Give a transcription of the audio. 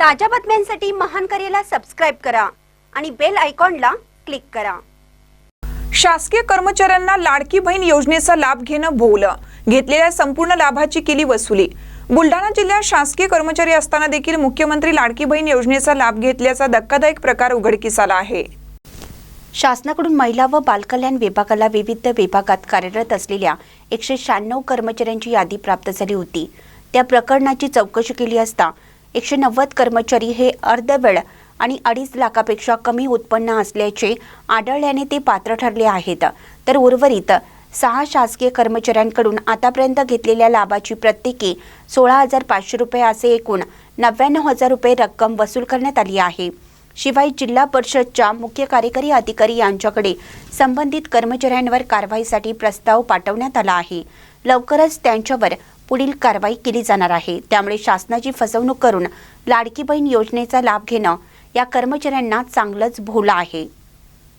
ताज्या बातम्यांसाठी महान करेला सबस्क्राईब करा आणि बेल आयकॉनला क्लिक करा. शासकीय कर्मचाऱ्यांना लाडकी बहीण योजनेचा लाभ घेणं भोवलं. घेतलेल्या संपूर्ण लाभाची केली वसुली. बुलढाणा जिल्ह्यात शासकीय कर्मचारी असताना देखील मुख्यमंत्री लाडकी बहीण योजनेचा लाभ घेतल्याचा धक्कादायक प्रकार उघडकीस आला आहे. शासनाकडून महिला व बालकल्याण विभागाला विविध विभागात कार्यरत असलेल्या एकशे शहाण्णव कर्मचाऱ्यांची यादी प्राप्त झाली होती. त्या प्रकरणाची चौकशी केली असता एकशे नव्वद कर्मचारी हे अर्धवेळ आणि अडीच लाखापेक्षा कमी उत्पन्न असल्याचे आढळल्याने ते पात्र ठरले आहेत. तर उर्वरित सहा शासकीय कर्मचाऱ्यांकडून आतापर्यंत घेतलेल्या लाभाची प्रत्येकी सोळा हजार पाचशे रुपये असे एकूण नव्याण्णव हजार रुपये रक्कम वसूल करण्यात आली आहे. शिवाय जिल्हा परिषदच्या मुख्य कार्यकारी अधिकारी यांच्याकडे संबंधित कर्मचाऱ्यांवर कारवाईसाठी प्रस्ताव पाठवण्यात आला आहे. लवकरच त्यांच्यावर पुढील कारवाई केली जाणार आहे. त्यामुळे शासनाची फसवणूक करून लाडकी बहीण योजनेचा लाभ घेणं या कर्मचाऱ्यांना चांगलंच भोवलं आहे.